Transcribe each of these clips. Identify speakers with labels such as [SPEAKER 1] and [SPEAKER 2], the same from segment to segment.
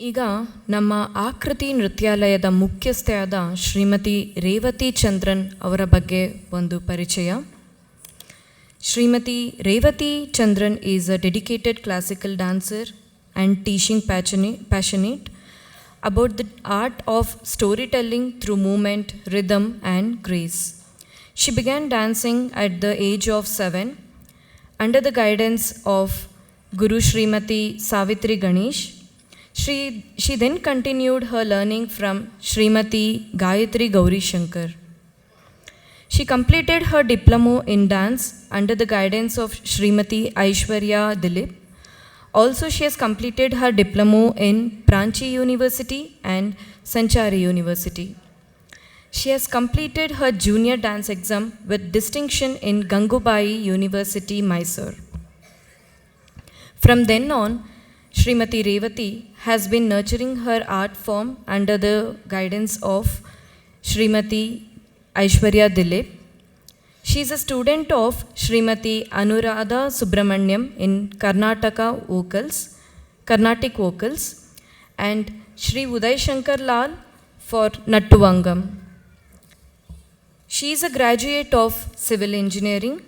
[SPEAKER 1] ಈಗ ನಮ್ಮ ಆಕೃತಿ ನೃತ್ಯಾಲಯದ ಮುಖ್ಯಸ್ಥೆಯಾದ ಶ್ರೀಮತಿ ರೇವತಿ ಚಂದ್ರನ್ ಅವರ ಬಗ್ಗೆ ಒಂದು ಪರಿಚಯ Shrimati Revathi Chandran is a dedicated classical dancer and teaching ಪ್ಯಾಚನೆ passionate about the art of story telling through movement rhythm and grace She began dancing at the age of seven under the guidance of Guru Srimati Savitri Ganesh. She, she then continued her learning from Srimati Gayatri Gauri Shankar. She completed her diploma in dance under the guidance of Srimati Aishwarya Dilip. Also, she has completed her diploma in Pranchi University and Sanchari University. She has completed her junior dance exam with distinction in Gangubai University, Mysore. From then on, Srimati Revati has been nurturing her art form under the guidance of Srimati Aishwarya Dilip. She is a student of Srimati Anuradha Subramanyam in Karnataka vocals, Carnatic vocals, and Sri Uday Shankar Lal for Nattuvangam. She is a graduate of civil engineering.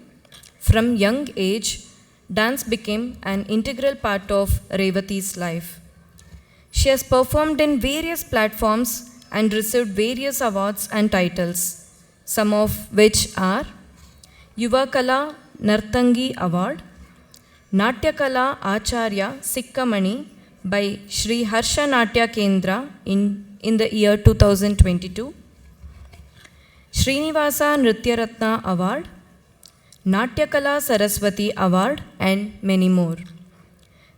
[SPEAKER 1] From young age, dance became an integral part of Revati's life. She has performed in various platforms and received various awards and titles, some of which are Yuvakala Nartangi Award, Natyakala Acharya Sikkamani by Sri Harsha Natya Kendra in, in the year 2022, Srinivasa Nritya Ratna Award, Natyakala Saraswati Award, and many more.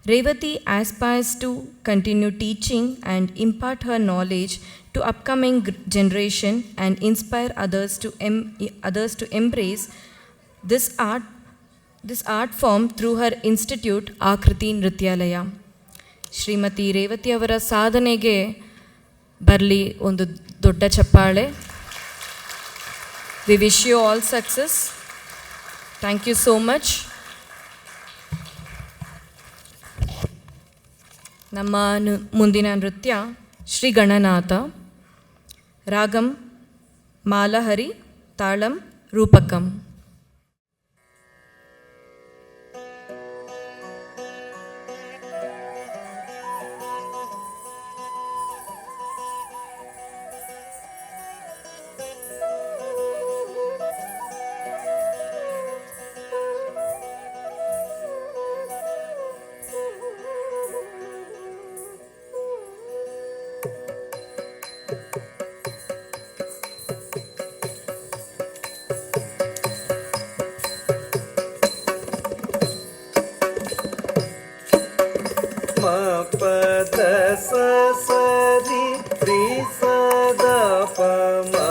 [SPEAKER 1] Revati aspires to continue teaching and impart her knowledge to upcoming g- generation and inspire others to em- others to embrace this art this art form through her institute ಆಕೃತಿ ನೃತ್ಯಾಲಯ ಶ್ರೀಮತಿ ರೇವತಿ ಅವರ ಸಾಧನೆಗೆ ಬರಲಿ ಒಂದು ದೊಡ್ಡ ಚಪ್ಪಾಳೆ we wish you all success thank you so much ನಮ್ಮ ಮುಂದಿನ ನೃತ್ಯ ಶ್ರೀ ಗಣನಾಥ ರಾಗಂ ಮಾಲಹರಿ ತಾಳಂ ರೂಪಕಂ.
[SPEAKER 2] పద సరి శ్రీ సద పమ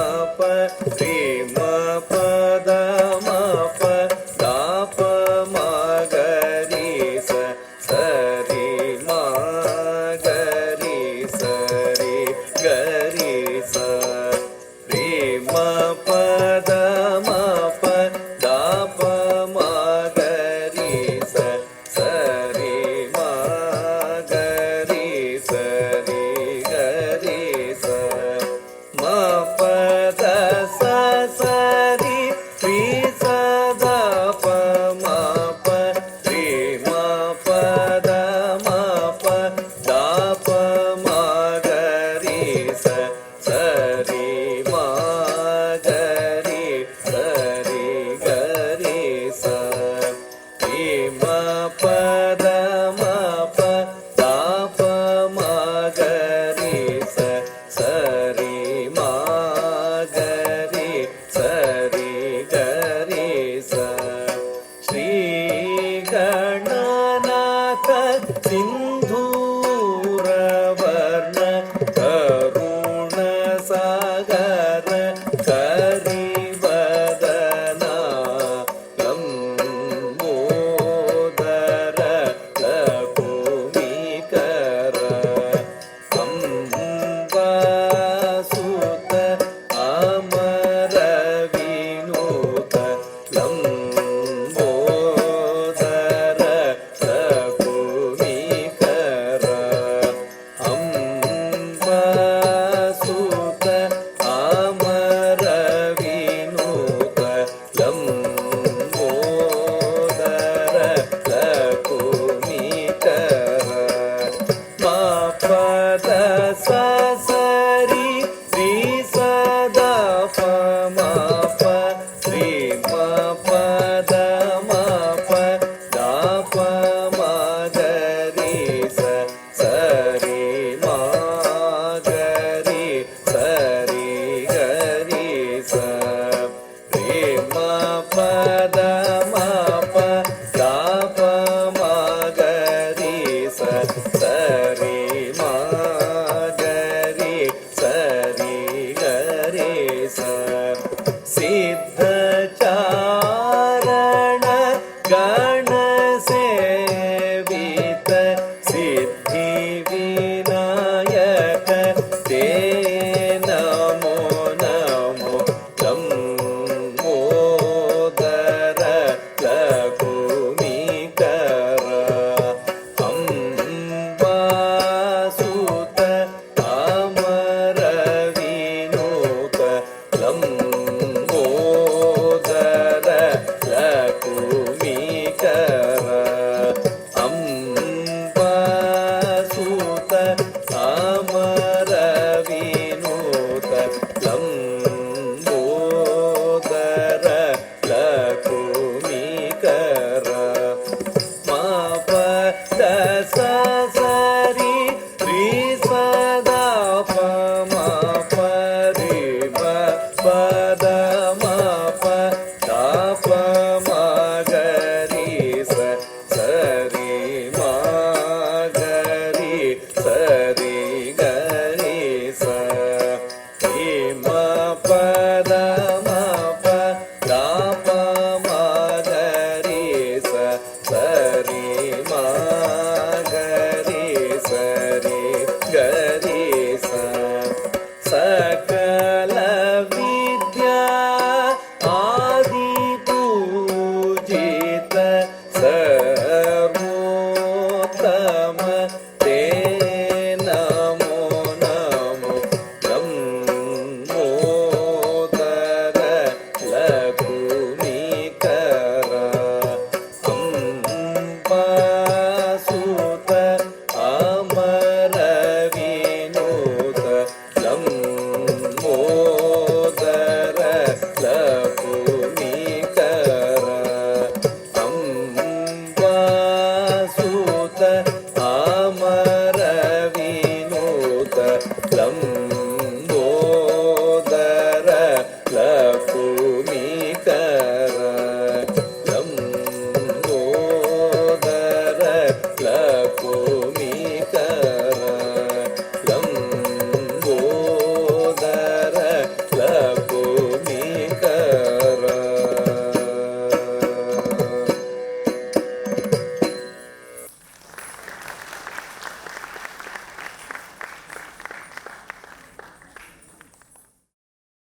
[SPEAKER 2] God.